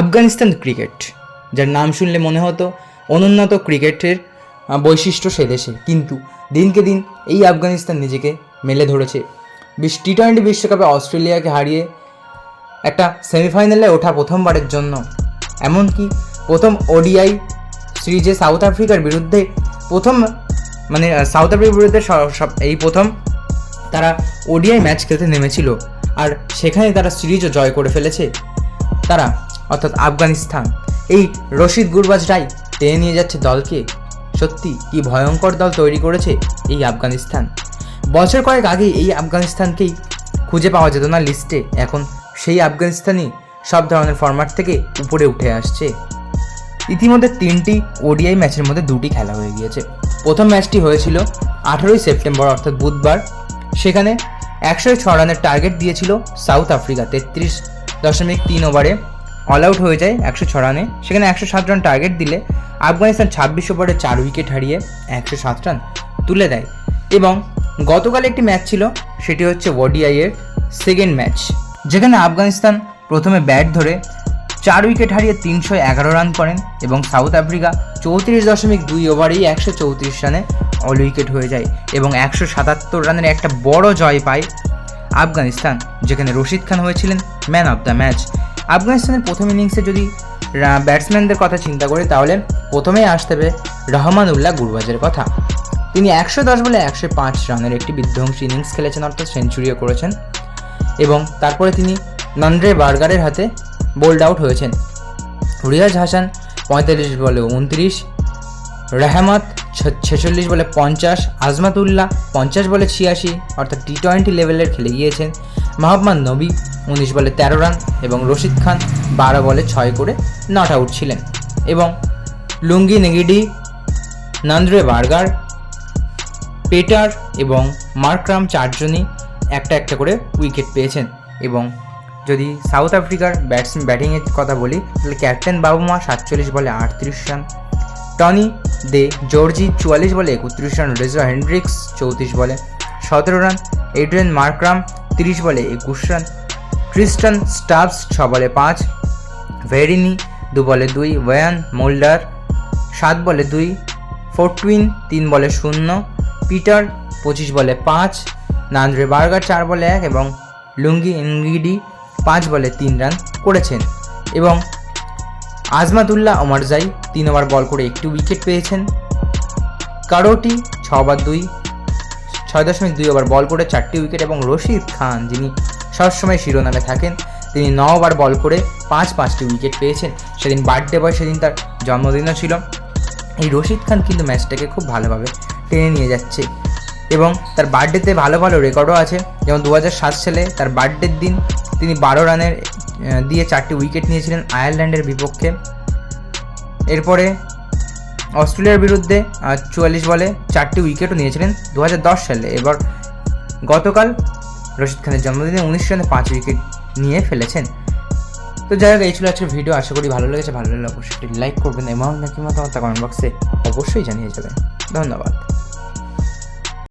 Afghanistan cricket, যার নাম শুনলে মনে হতো অনুন্নত ক্রিকেটের বৈশিষ্ট্য সে দেশে। কিন্তু দিনকে দিন এই আফগানিস্তান নিজেকে মেলে ধরেছে। বিশ টি টোয়েন্টি বিশ্বকাপে অস্ট্রেলিয়াকে হারিয়ে একটা সেমিফাইনালে ওঠা প্রথমবারের জন্য, এমনকি প্রথম ওডিআই সিরিজে সাউথ আফ্রিকার বিরুদ্ধে প্রথম মানে সাউথ আফ্রিকার বিরুদ্ধে সব, এই প্রথম তারা ওডিআই ম্যাচ খেলতে নেমেছিল। আর সেখানে তারা সিরিজও জয় করে ফেলেছে। তারা অর্থাৎ আফগানিস্তান। এই রশিদ গুরবাজরাই টেনে নিয়ে যাচ্ছে দলকে। সত্যি কি ভয়ঙ্কর দল তৈরি করেছে এই আফগানিস্তান? বছর কয়েক আগে এই আফগানিস্তানকেই খুঁজে পাওয়া যেত না লিস্টে। এখন সেই আফগানিস্তানই সব ধরনের ফরম্যাট থেকে উপরে উঠে আসছে। ইতিমধ্যে তিনটি ওডিআই ম্যাচের মধ্যে দুটি খেলা হয়ে গিয়েছে। প্রথম ম্যাচটি হয়েছিল আঠারোই সেপ্টেম্বর, অর্থাৎ বুধবার। সেখানে একশো ছ রানের টার্গেট দিয়েছিল সাউথ আফ্রিকা, তেত্রিশ দশমিক তিন ওভারে অল আউট হয়ে যায় একশো ছ রানে সেখানে একশো সাত রান টার্গেট দিলে আফগানিস্তান ছাব্বিশ ওভারে চার উইকেট হারিয়ে একশো সাত রান তুলে দেয়। এবং গতকাল একটি ম্যাচ ছিল, সেটি হচ্ছে ওডিআই এর সেকেন্ড ম্যাচ যেখানে আফগানিস্তান প্রথমে ব্যাট ধরে চার উইকেট হারিয়ে তিনশো এগারো রান করেন এবং সাউথ আফ্রিকা চৌত্রিশ দশমিক দুই ওভারেই একশো চৌত্রিশ রানে অল উইকেট হয়ে যায় এবং একশো সাতাত্তর রানের একটা বড় জয় পায় আফগানিস্তান, যেখানে রশিদ খান হয়েছিলেন ম্যান অফ দ্য ম্যাচ আফগানিস্তানের প্রথম ইনিংসে যদি ব্যাটসম্যানদের কথা চিন্তা করি, তাহলে প্রথমেই আসতে হবে রহমানুল্লাহ গুরবাজের কথা। তিনি একশো দশ বলে একশো পাঁচ রানের একটি বিধ্বংসী ইনিংস খেলেছেন, অর্থাৎ সেঞ্চুরিও করেছেন। এবং তারপরে তিনি নন্দ্রে বার্গারের হাতে বোল্ড আউট হয়েছেন। রিয়াজ হাসান পঁয়তাল্লিশ বলে উনত্রিশ, রেহমত ছেচল্লিশ বলে পঞ্চাশ, আজমাতুল্লাহ পঞ্চাশ বলে ছিয়াশি, অর্থাৎ টি টোয়েন্টি লেভেলের খেলে গিয়েছেন। মোহাম্মদ নবী উনিশ বলে তেরো রান এবং রশিদ খান বারো বলে ছয় করে নট আউট ছিলেন। এবং লুঙ্গি নেগিডি, নন্দ্রে বার্গার, পেটার এবং মার্করাম চারজনই একটা একটা করে উইকেট পেয়েছেন। এবং যদি সাউথ আফ্রিকার ব্যাটস, ব্যাটিংয়ের কথা বলি, তাহলে ক্যাপ্টেন বাবুমা সাতচল্লিশ বলে আটত্রিশ রান, টনি দে জর্জি চুয়াল্লিশ বলে একত্রিশ রান, রেজা হেন্ড্রিক্স চৌত্রিশ বলে সতেরো রান এড্রিয়ান মার্করাম তিরিশ বলে একুশ রান ক্রিস্টান স্টাবস ছ বলে পাঁচ, ভেরিনি দু বলে দুই, ওয়ান মোল্ডার সাত বলে দুই, ফোরটুইন তিন বলে শূন্য, পিটার পঁচিশ বলে পাঁচ, নান্দ্রে বার্গার চার বলে এক এবং লুঙ্গি ইনগিডি পাঁচ বলে তিন রান করেছেন এবং আজমাতুল্লাহ ওমারজাই তিন ওভার বল করে একটি উইকেট পেয়েছেন। কারোটি ছ ওভার দুই, ছয় দশমিক দুই ওভার বল করে চারটি উইকেট এবং রশিদ খান যিনি সবসময় শিরোনামে থাকেন। তিনি ন ওভার বল করে পাঁচ পাঁচটি উইকেট পেয়েছেন। সেদিন বার্থডে বয় সেদিন তার জন্মদিনও ছিল। এই রশিদ খান কিন্তু ম্যাচটাকে খুব ভালোভাবে টেনে নিয়ে যাচ্ছে। এবং তার বার্থডেতে ভালো ভালো রেকর্ডও আছে। যেমন দু সালে তার বার্থডের দিন তিনি বারো রানের দিয়ে চারটি উইকেট নিয়েছিলেন আয়ারল্যান্ডের বিপক্ষে। এরপরে অস্ট্রেলিয়ার বিরুদ্ধে চুয়াল্লিশ বলে চারটি উইকেটও নিয়েছিলেন দু হাজার দশ সালে। এবার গতকাল রশিদ খানের জন্মদিনে উনিশ রানে পাঁচ উইকেট নিয়ে ফেলেছেন। তো যাই হোক, এই ছিল আজকের ভিডিও আশা করি ভালো লেগেছে। ভালো লাগলে অবশ্যই লাইক করবেন এবং নাকি মতামত কমেন্ট বক্সে অবশ্যই জানিয়ে যাবেন। ধন্যবাদ।